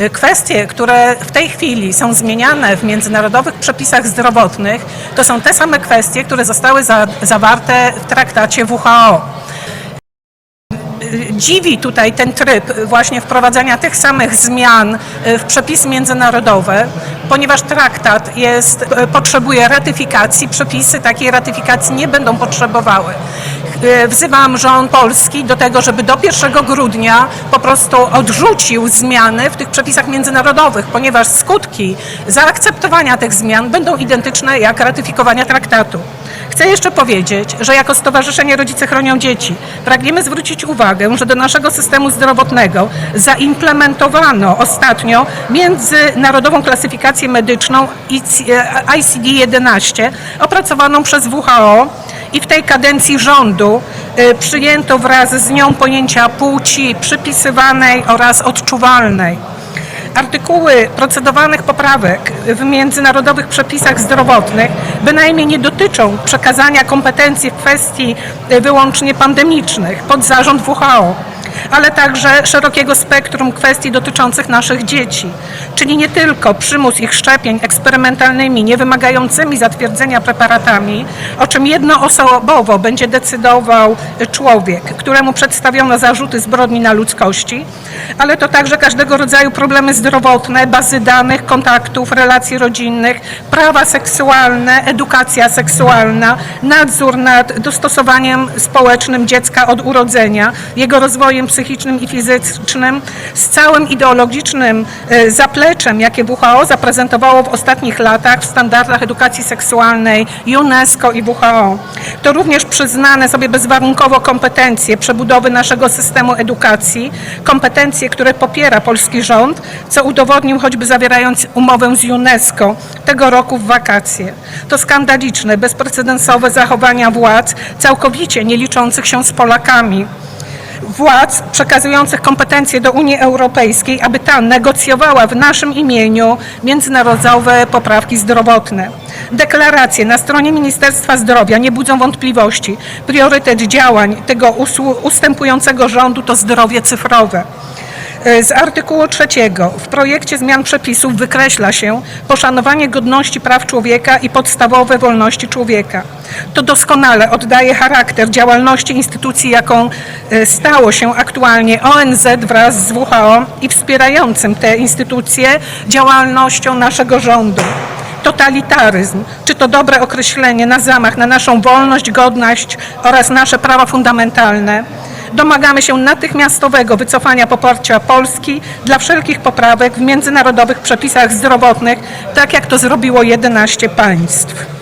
Y, Kwestie, które w tej chwili są zmieniane w międzynarodowych przepisach zdrowotnych, to są te same kwestie, które zostały za, zawarte w traktacie WHO dziwi tutaj ten tryb właśnie wprowadzania tych samych zmian y, w przepisy międzynarodowe, ponieważ traktat jest, y, potrzebuje ratyfikacji, przepisy takiej ratyfikacji nie będą potrzebowały. Y, Wzywam rząd polski do tego, żeby do 1 grudnia po prostu odrzucił zmiany w tych przepisach międzynarodowych, ponieważ skutki zaakceptowania tych zmian będą identyczne jak ratyfikowania traktatu. Chcę jeszcze powiedzieć, że jako Stowarzyszenie Rodzice Chronią Dzieci pragniemy zwrócić uwagę, że do naszego systemu zdrowotnego zaimplementowano ostatnio międzynarodową klasyfikację medyczną ICD-11 opracowaną przez WHO i w tej kadencji rządu y, przyjęto wraz z nią pojęcia płci przypisywanej oraz odczuwalnej. Artykuły procedowanych poprawek w międzynarodowych przepisach zdrowotnych bynajmniej nie dotyczą przekazania kompetencji w kwestii y, wyłącznie pandemicznych pod zarząd WHO, ale także szerokiego spektrum kwestii dotyczących naszych dzieci, czyli nie tylko przymus ich szczepień eksperymentalnymi, niewymagającymi zatwierdzenia preparatami, o czym jednoosobowo będzie decydował człowiek, któremu przedstawiono zarzuty zbrodni na ludzkości, ale to także każdego rodzaju problemy zdrowotne, bazy danych, kontaktów, relacji rodzinnych, prawa seksualne, edukacja seksualna, nadzór nad dostosowaniem społecznym dziecka od urodzenia, jego rozwojem psychicznym i fizycznym, z całym ideologicznym e, zapleczem, jakie WHO zaprezentowało w ostatnich latach w standardach edukacji seksualnej UNESCO i WHO. To również przyznane sobie bezwarunkowo kompetencje przebudowy naszego systemu edukacji, kompetencje, które popiera polski rząd, co udowodnił choćby zawierając umowę z UNESCO tego roku w wakacje. To skandaliczne, bezprecedensowe zachowania władz, całkowicie nie liczących się z Polakami władz przekazujących kompetencje do Unii Europejskiej, aby ta negocjowała w naszym imieniu międzynarodowe poprawki zdrowotne. Deklaracje na stronie Ministerstwa Zdrowia nie budzą wątpliwości. Priorytet działań tego ustępującego rządu to zdrowie cyfrowe. Z artykułu trzeciego w projekcie zmian przepisów wykreśla się poszanowanie godności praw człowieka i podstawowe wolności człowieka. To doskonale oddaje charakter działalności instytucji, jaką e, stało się aktualnie ONZ wraz z WHO i wspierającym te instytucje działalnością naszego rządu totalitaryzm, czy to dobre określenie na zamach na naszą wolność, godność oraz nasze prawa fundamentalne. Domagamy się natychmiastowego wycofania poparcia Polski dla wszelkich poprawek w międzynarodowych przepisach zdrowotnych, tak jak to zrobiło 11 państw.